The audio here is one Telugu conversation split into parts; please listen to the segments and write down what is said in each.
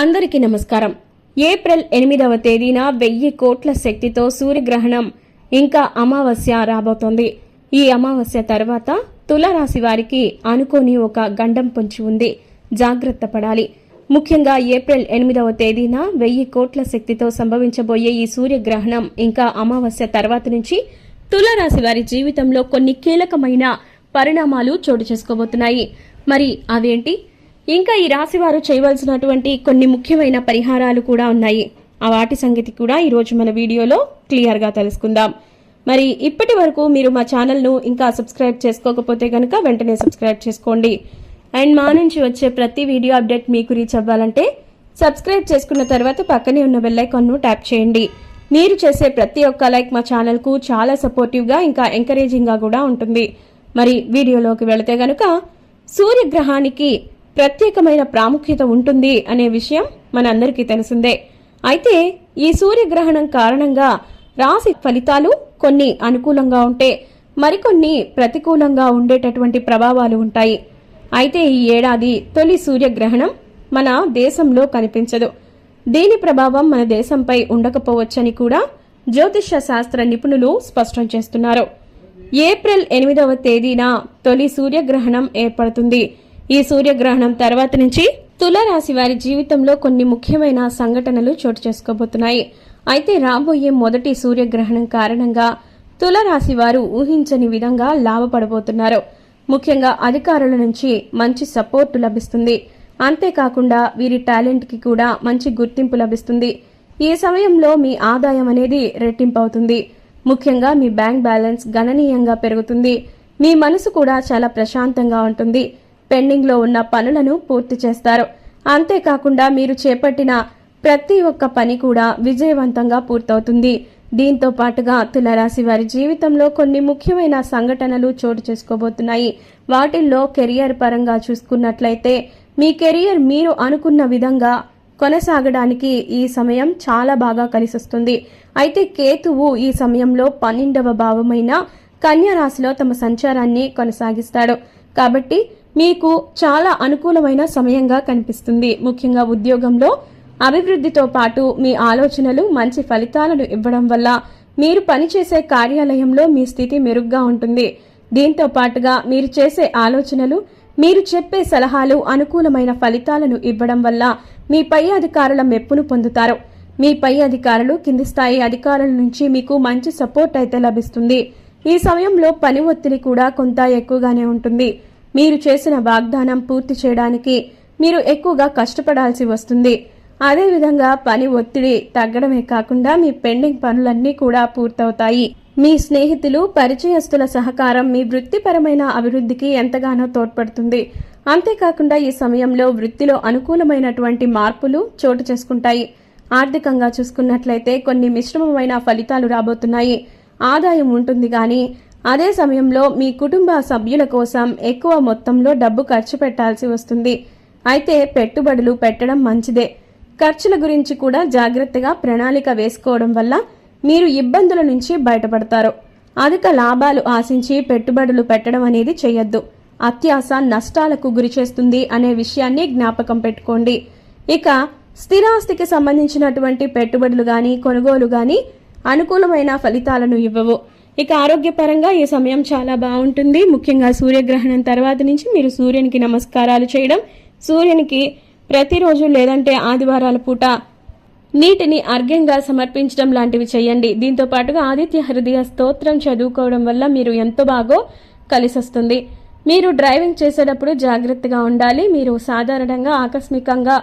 అందరికీ నమస్కారం. ఏప్రిల్ ఎనిమిదవ తేదీన వెయ్యి కోట్ల శక్తితో సూర్యగ్రహణం ఇంకా అమావాస్య రాబోతోంది. ఈ అమావాస్య తర్వాత తులారాశి వారికి అనుకోని ఒక గండం పొంచి ఉంది. జాగ్రత్త పడాలి. ముఖ్యంగా ఏప్రిల్ ఎనిమిదవ తేదీన వెయ్యి కోట్ల శక్తితో సంభవించబోయే ఈ సూర్యగ్రహణం ఇంకా అమావాస్య తర్వాత నుంచి తులారాశి వారి జీవితంలో కొన్ని కీలకమైన పరిణామాలు చోటు చేసుకోబోతున్నాయి. మరి అవేంటి? ఇంకా ఈ రాశి వారు చేయవలసినటువంటి కొన్ని ముఖ్యమైన పరిహారాలు కూడా ఉన్నాయి. ఆ వాటి సంగతి కూడా ఈరోజు మన వీడియోలో క్లియర్గా తెలుసుకుందాం. మరి ఇప్పటి వరకు మీరు మా ఛానల్ను ఇంకా సబ్స్క్రైబ్ చేసుకోకపోతే కనుక వెంటనే సబ్స్క్రైబ్ చేసుకోండి. అండ్ మా నుంచి వచ్చే ప్రతి వీడియో అప్డేట్ మీకు రీచ్ అవ్వాలంటే సబ్స్క్రైబ్ చేసుకున్న తర్వాత పక్కనే ఉన్న బెల్లైకాన్ను ట్యాప్ చేయండి. మీరు చేసే ప్రతి ఒక్క లైక్ మా ఛానల్కు చాలా సపోర్టివ్గా ఇంకా ఎంకరేజింగ్గా కూడా ఉంటుంది. మరి వీడియోలోకి వెళితే గనుక సూర్యగ్రహానికి ప్రత్యేకమైన ప్రాముఖ్యత ఉంటుంది అనే విషయం మనందరికీ తెలిసిందే. అయితే ఈ సూర్యగ్రహణం కారణంగా రాశి ఫలితాలు కొన్ని అనుకూలంగా ఉంటే మరికొన్ని ప్రతికూలంగా ఉండేటటువంటి ప్రభావాలు ఉంటాయి. అయితే ఈ ఏడాది తొలి సూర్యగ్రహణం మన దేశంలో కనిపించదు. దీని ప్రభావం మన దేశంపై ఉండకపోవచ్చని కూడా జ్యోతిష్య శాస్త్ర నిపుణులు స్పష్టం చేస్తున్నారు. ఏప్రిల్ ఎనిమిదవ తేదీన తొలి సూర్యగ్రహణం ఏర్పడుతుంది. ఈ సూర్యగ్రహణం తర్వాత నుంచి తులారాశి వారి జీవితంలో కొన్ని ముఖ్యమైన సంఘటనలు చోటు చేసుకోబోతున్నాయి. అయితే రాబోయే మొదటి సూర్యగ్రహణం కారణంగా తులరాశి వారు ఊహించని విధంగా లాభపడబోతున్నారు. ముఖ్యంగా అధికారుల నుంచి మంచి సపోర్టు లభిస్తుంది. అంతేకాకుండా వీరి టాలెంట్కి కూడా మంచి గుర్తింపు లభిస్తుంది. ఈ సమయంలో మీ ఆదాయం అనేది రెట్టింపు అవుతుంది ముఖ్యంగా మీ బ్యాంక్ బ్యాలెన్స్ గణనీయంగా పెరుగుతుంది. మీ మనసు కూడా చాలా ప్రశాంతంగా ఉంటుంది. పెండింగ్లో ఉన్న పనులను పూర్తి చేస్తారు. అంతేకాకుండా మీరు చేపట్టిన ప్రతి ఒక్క పని కూడా విజయవంతంగా పూర్తవుతుంది. దీంతో పాటుగా తులరాశి వారి జీవితంలో కొన్ని ముఖ్యమైన సంఘటనలు చోటు చేసుకోబోతున్నాయి. వాటిల్లో కెరియర్ పరంగా చూసుకున్నట్లయితే మీ కెరియర్ మీరు అనుకున్న విధంగా కొనసాగడానికి ఈ సమయం చాలా బాగా కలిసొస్తుంది. అయితే కేతువు ఈ సమయంలో పన్నెండవ భావమైన కన్యా రాశిలో తమ సంచారాన్ని కొనసాగిస్తాడు. కాబట్టి మీకు చాలా అనుకూలమైన సమయంగా కనిపిస్తుంది. ముఖ్యంగా ఉద్యోగంలో అభివృద్ధితో పాటు మీ ఆలోచనలు మంచి ఫలితాలను ఇవ్వడం వల్ల మీరు పనిచేసే కార్యాలయంలో మీ స్థితి మెరుగ్గా ఉంటుంది. దీంతో పాటుగా మీరు చేసే ఆలోచనలు మీరు చెప్పే సలహాలు అనుకూలమైన ఫలితాలను ఇవ్వడం వల్ల మీ పై అధికారుల మెప్పును పొందుతారు. మీ పై అధికారులు కింది స్థాయి అధికారుల నుంచి మీకు మంచి సపోర్ట్ అయితే లభిస్తుంది. ఈ సమయంలో పని ఒత్తిడి కూడా కొంత ఎక్కువగానే ఉంటుంది. మీరు చేసిన వాగ్దానం పూర్తి చేయడానికి మీరు ఎక్కువగా కష్టపడాల్సి వస్తుంది. అదేవిధంగా పని ఒత్తిడి తగ్గడమే కాకుండా మీ పెండింగ్ పనులన్నీ కూడా పూర్తవుతాయి. మీ స్నేహితులు పరిచయస్తుల సహకారం మీ వృత్తిపరమైన అభివృద్ధికి ఎంతగానో తోడ్పడుతుంది. అంతేకాకుండా ఈ సమయంలో వృత్తిలో అనుకూలమైనటువంటి మార్పులు చోటు చేసుకుంటాయి. ఆర్థికంగా చూసుకున్నట్లయితే కొన్ని మిశ్రమమైన ఫలితాలు రాబోతున్నాయి. ఆదాయం ఉంటుంది కానీ అదే సమయంలో మీ కుటుంబ సభ్యుల కోసం ఎక్కువ మొత్తంలో డబ్బు ఖర్చు పెట్టాల్సి వస్తుంది. అయితే పెట్టుబడులు పెట్టడం మంచిదే. ఖర్చుల గురించి కూడా జాగ్రత్తగా ప్రణాళిక వేసుకోవడం వల్ల మీరు ఇబ్బందుల నుంచి బయటపడతారు. అధిక లాభాలు ఆశించి పెట్టుబడులు పెట్టడం అనేది చేయొద్దు. అత్యాశ నష్టాలకు గురి చేస్తుంది అనే విషయాన్ని జ్ఞాపకం పెట్టుకోండి. ఇక స్థిరాస్తికి సంబంధించినటువంటి పెట్టుబడులు కానీ కొనుగోలు కానీ అనుకూలమైన ఫలితాలను ఇవ్వవు. ఇక ఆరోగ్యపరంగా ఈ సమయం చాలా బాగుంటుంది. ముఖ్యంగా సూర్యగ్రహణం తర్వాత నుంచి మీరు సూర్యునికి నమస్కారాలు చేయడం సూర్యునికి ప్రతిరోజు లేదంటే ఆదివారాల పూట నీటిని అర్ఘ్యంగా సమర్పించడం లాంటివి చేయండి. దీంతో పాటుగా ఆదిత్య హృదయ స్తోత్రం చదువుకోవడం వల్ల మీరు ఎంతో బాగో కలిసొస్తుంది. మీరు డ్రైవింగ్ చేసేటప్పుడు జాగ్రత్తగా ఉండాలి. మీరు సాధారణంగా ఆకస్మికంగా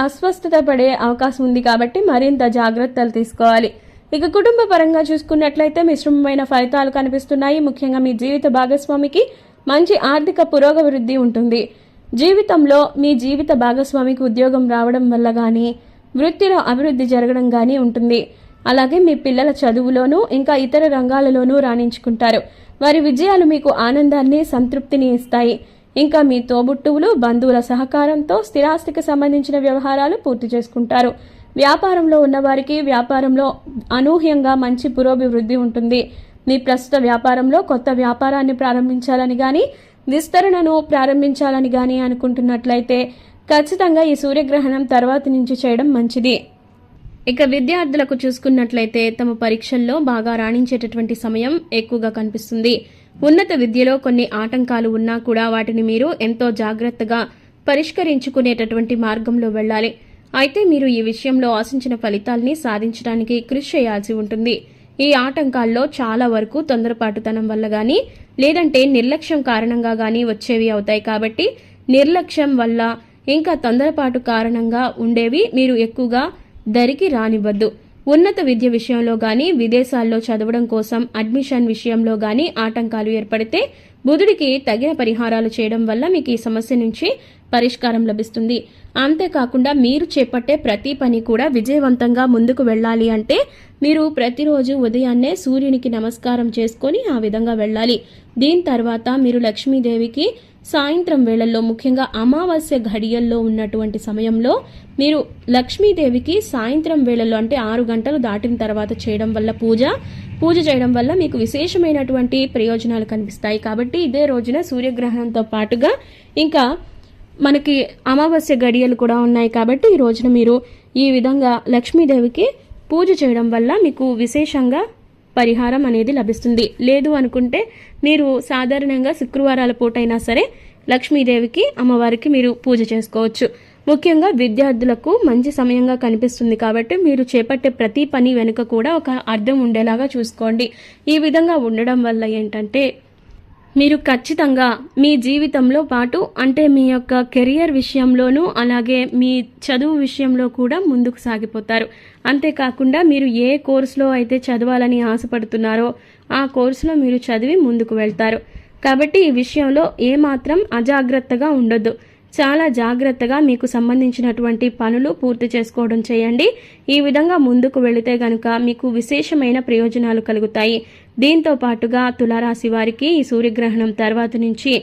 అస్వస్థత పడే అవకాశం ఉంది కాబట్టి మరింత జాగ్రత్తలు తీసుకోవాలి. ఇక కుటుంబ పరంగా చూసుకున్నట్లయితే మిశ్రమమైన ఫలితాలు కనిపిస్తున్నాయి. ముఖ్యంగా మీ జీవిత భాగస్వామికి మంచి ఆర్థిక పురోగభివృద్ధి ఉంటుంది. జీవితంలో మీ జీవిత భాగస్వామికి ఉద్యోగం రావడం వల్ల కానీ వృత్తిలో అభివృద్ధి జరగడం కానీ ఉంటుంది. అలాగే మీ పిల్లల చదువులోనూ ఇంకా ఇతర రంగాలలోనూ రాణించుకుంటారు. వారి విజయాలు మీకు ఆనందాన్ని సంతృప్తిని ఇస్తాయి. ఇంకా మీ తోబుట్టువులు బంధువుల సహకారంతో స్థిరాస్తికి సంబంధించిన వ్యవహారాలు పూర్తి చేసుకుంటారు. వ్యాపారంలో ఉన్నవారికి వ్యాపారంలో అనూహ్యంగా మంచి పురోభివృద్ధి ఉంటుంది. మీ ప్రస్తుత వ్యాపారంలో కొత్త వ్యాపారాన్ని ప్రారంభించాలని కానీ విస్తరణను ప్రారంభించాలని కానీ అనుకుంటున్నట్లయితే ఖచ్చితంగా ఈ సూర్యగ్రహణం తర్వాత నుంచి చేయడం మంచిది. ఇక విద్యార్థులకు చూసుకున్నట్లయితే తమ పరీక్షల్లో బాగా రాణించేటటువంటి సమయం ఎక్కువగా కనిపిస్తుంది. ఉన్నత విద్యలో కొన్ని ఆటంకాలు ఉన్నా కూడా వాటిని మీరు ఎంతో జాగ్రత్తగా పరిష్కరించుకునేటటువంటి మార్గంలో వెళ్ళాలి. అయితే మీరు ఈ విషయంలో ఆశించిన ఫలితాల్ని సాధించడానికి కృషి చేయాల్సి ఉంటుంది. ఈ ఆటంకాల్లో చాలా వరకు తొందరపాటుతనం వల్ల గాని లేదంటే నిర్లక్ష్యం కారణంగా గాని వచ్చేవి అవుతాయి కాబట్టి నిర్లక్ష్యం వల్ల ఇంకా తొందరపాటు కారణంగా ఉండేవి మీరు ఎక్కువగా దరికి రానివ్వద్దు. ఉన్నత విద్య విషయంలో గాని విదేశాల్లో చదవడం కోసం అడ్మిషన్ విషయంలో గాని ఆటంకాలు ఏర్పడితే బుధుడికి తగిన పరిహారాలు చేయడం వల్ల మీకు ఈ సమస్య నుంచి పరిష్కారం లభిస్తుంది. అంతేకాకుండా మీరు చేపట్టే ప్రతి పని కూడా విజయవంతంగా ముందుకు వెళ్ళాలి అంటే మీరు ప్రతిరోజు ఉదయాన్నే సూర్యునికి నమస్కారం చేసుకొని ఆ విధంగా వెళ్ళాలి. దీని తర్వాత మీరు లక్ష్మీదేవికి సాయంత్రం వేళల్లో ముఖ్యంగా అమావాస్య ఘడియల్లో ఉన్నటువంటి సమయంలో మీరు లక్ష్మీదేవికి సాయంత్రం వేళల్లో అంటే ఆరు గంటలు దాటిన తర్వాత చేయడం వల్ల పూజ పూజ చేయడం వల్ల మీకు విశేషమైనటువంటి ప్రయోజనాలు కనిపిస్తాయి. కాబట్టి ఇదే రోజున సూర్యగ్రహణంతో పాటుగా ఇంకా మనకి అమావాస్య గడియలు కూడా ఉన్నాయి కాబట్టి ఈ రోజున మీరు ఈ విధంగా లక్ష్మీదేవికి పూజ చేయడం వల్ల మీకు విశేషంగా పరిహారం అనేది లభిస్తుంది. లేదు అనుకుంటే మీరు సాధారణంగా శుక్రవారాల పూటైనా సరే లక్ష్మీదేవికి అమ్మవారికి మీరు పూజ చేసుకోవచ్చు. ముఖ్యంగా విద్యార్థులకు మంచి సమయంగా కనిపిస్తుంది కాబట్టి మీరు చేపట్టే ప్రతి పని వెనుక కూడా ఒక అర్థం ఉండేలాగా చూసుకోండి. ఈ విధంగా ఉండడం వల్ల ఏంటంటే మీరు ఖచ్చితంగా మీ జీవితంలో పాటు అంటే మీ యొక్క కెరియర్ విషయంలోనూ అలాగే మీ చదువు విషయంలో కూడా ముందుకు సాగిపోతారు. అంతేకాకుండా మీరు ఏ కోర్సులో అయితే చదవాలని ఆశపడుతున్నారో ఆ కోర్సులో మీరు చదివి ముందుకు వెళ్తారు. కాబట్టి ఈ విషయంలో ఏమాత్రం అజాగ్రత్తగా ఉండొద్దు. చాలా జాగ్రత్తగా మీకు సంబంధించినటువంటి పనులు పూర్తి చేసుకోవడం చేయండి. ఈ విధంగా ముందుకు వెళితే గనుక మీకు విశేషమైన ప్రయోజనాలు కలుగుతాయి. దీంతో పాటుగా తులారాశి వారికి ఈ సూర్యగ్రహణం తర్వాత నుంచి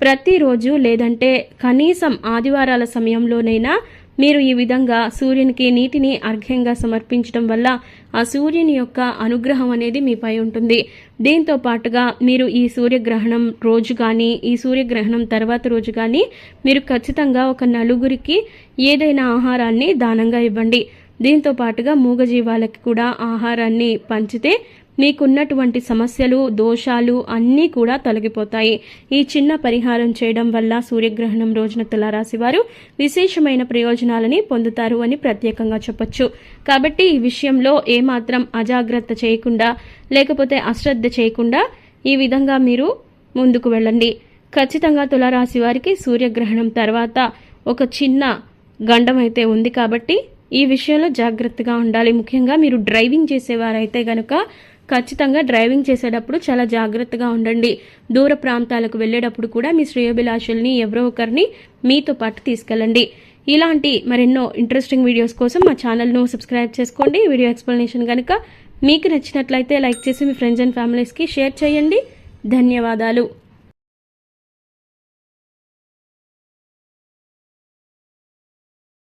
ప్రతిరోజు లేదంటే కనీసం ఆదివారాల సమయంలోనైనా మీరు ఈ విధంగా సూర్యునికి నీటిని అర్ఘ్యంగా సమర్పించడం వల్ల ఆ సూర్యుని యొక్క అనుగ్రహం అనేది మీపై ఉంటుంది. దీంతో పాటుగా మీరు ఈ సూర్యగ్రహణం రోజు కానీ ఈ సూర్యగ్రహణం తర్వాత రోజు కానీ మీరు ఖచ్చితంగా ఒక నలుగురికి ఏదైనా ఆహారాన్ని దానంగా ఇవ్వండి. దీంతో పాటుగా మూగజీవాలకి కూడా ఆహారాన్ని పంచితే మీకున్నటువంటి సమస్యలు దోషాలు అన్నీ కూడా తొలగిపోతాయి. ఈ చిన్న పరిహారం చేయడం వల్ల సూర్యగ్రహణం రోజున తులారాశి వారు విశేషమైన ప్రయోజనాలని పొందుతారు అని ప్రత్యేకంగా చెప్పొచ్చు. కాబట్టి ఈ విషయంలో ఏమాత్రం అజాగ్రత్త చేయకుండా లేకపోతే అశ్రద్ధ చేయకుండా ఈ విధంగా మీరు ముందుకు వెళ్ళండి. ఖచ్చితంగా తులారాశి వారికి సూర్యగ్రహణం తర్వాత ఒక చిన్న గండం అయితే ఉంది కాబట్టి ఈ విషయంలో జాగ్రత్తగా ఉండాలి. ముఖ్యంగా మీరు డ్రైవింగ్ చేసేవారైతే గనుక ఖచ్చితంగా డ్రైవింగ్ చేసేటప్పుడు చాలా జాగ్రత్తగా ఉండండి. దూర ప్రాంతాలకు వెళ్ళేటప్పుడు కూడా మీ శ్రేయోభిలాషుల్ని ఎవరో ఒకరిని మీతో పాటు తీసుకెళ్ళండి. ఇలాంటి మరెన్నో ఇంట్రెస్టింగ్ వీడియోస్ కోసం మా ఛానల్ను సబ్స్క్రైబ్ చేసుకోండి. వీడియో ఎక్స్ప్లెనేషన్ కనుక మీకు నచ్చినట్లయితే లైక్ చేసి మీ ఫ్రెండ్స్ అండ్ ఫ్యామిలీస్కి షేర్ చేయండి. ధన్యవాదాలు.